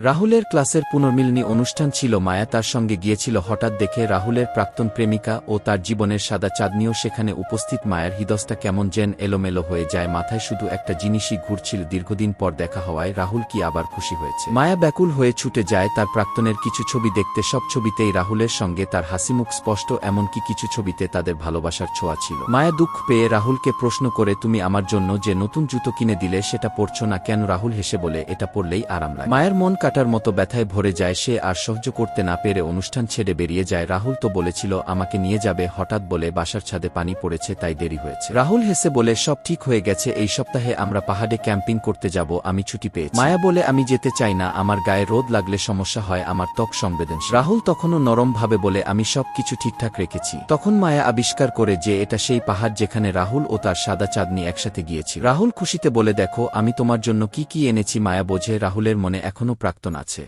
রাহুলের ক্লাসের পুনর্মিলনী অনুষ্ঠান ছিল মায়া তার সঙ্গে গিয়েছিল, হঠাৎ দেখে রাহুলের প্রাক্তন প্রেমিকা ও তার জীবনের সাদা চাঁদনিও সেখানে উপস্থিত। মায়ের হৃদস্তা কেমন যেন এলোমেলো হয়ে যায়, মাথায় শুধু একটা জিনিসই ঘুরছিল। দীর্ঘদিন পর দেখা হওয়ায় রাহুল কি আবার খুশি হয়েছে? মায়া ব্যাকুল হয়ে ছুটে যায়, তার প্রাক্তনের কিছু ছবি দেখতে। সব ছবিতেই রাহুলের সঙ্গে তার হাসিমুখ স্পষ্ট, এমনকি কিছু ছবিতে তাদের ভালোবাসার ছোঁয়া ছিল। মায়া দুঃখ পেয়ে রাহুলকে প্রশ্ন করে, তুমি আমার জন্য যে নতুন জুতো কিনে দিলে সেটা পরছ না কেন? রাহুল হেসে বলে, এটা পরলেই আরাম লাগে। মায়ের মন কাটার মতো ব্যথায় ভরে যায় সে আর সহ্য করতে না পেরে অনুষ্ঠান ছেড়ে বেরিয়ে যায়। রাহুল তো বলেছিল, আমাকে নিয়ে যাবে। হঠাৎ বলে, বাসার ছাদে পানি পড়েছে, তাই দেরি হয়েছে। রাহুল হেসে বলে, সব ঠিক হয়ে গেছে, এই সপ্তাহে আমরা পাহাড়ে ক্যাম্পিং করতে যাব, আমি ছুটি পেয়েছি। মায়া বলে, আমি যেতে চাই না, আমার গায়ে রোদ লাগলে সমস্যা হয়, আমার ত্বক সংবেদনশীল। রাহুল তখনও নরম ভাবে বলে, আমি সব কিছু ঠিকঠাক রেখেছি। তখন মায়া আবিষ্কার করে যে, এটা সেই পাহাড় যেখানে রাহুল ও তার সাদা চাঁদনি একসাথে গিয়েছি রাহুল খুশিতে বলে, দেখো, আমি তোমার জন্য কি কি এনেছি। মায়া বোঝে, রাহুলের মনে এখনও প্রাক্তন আছে।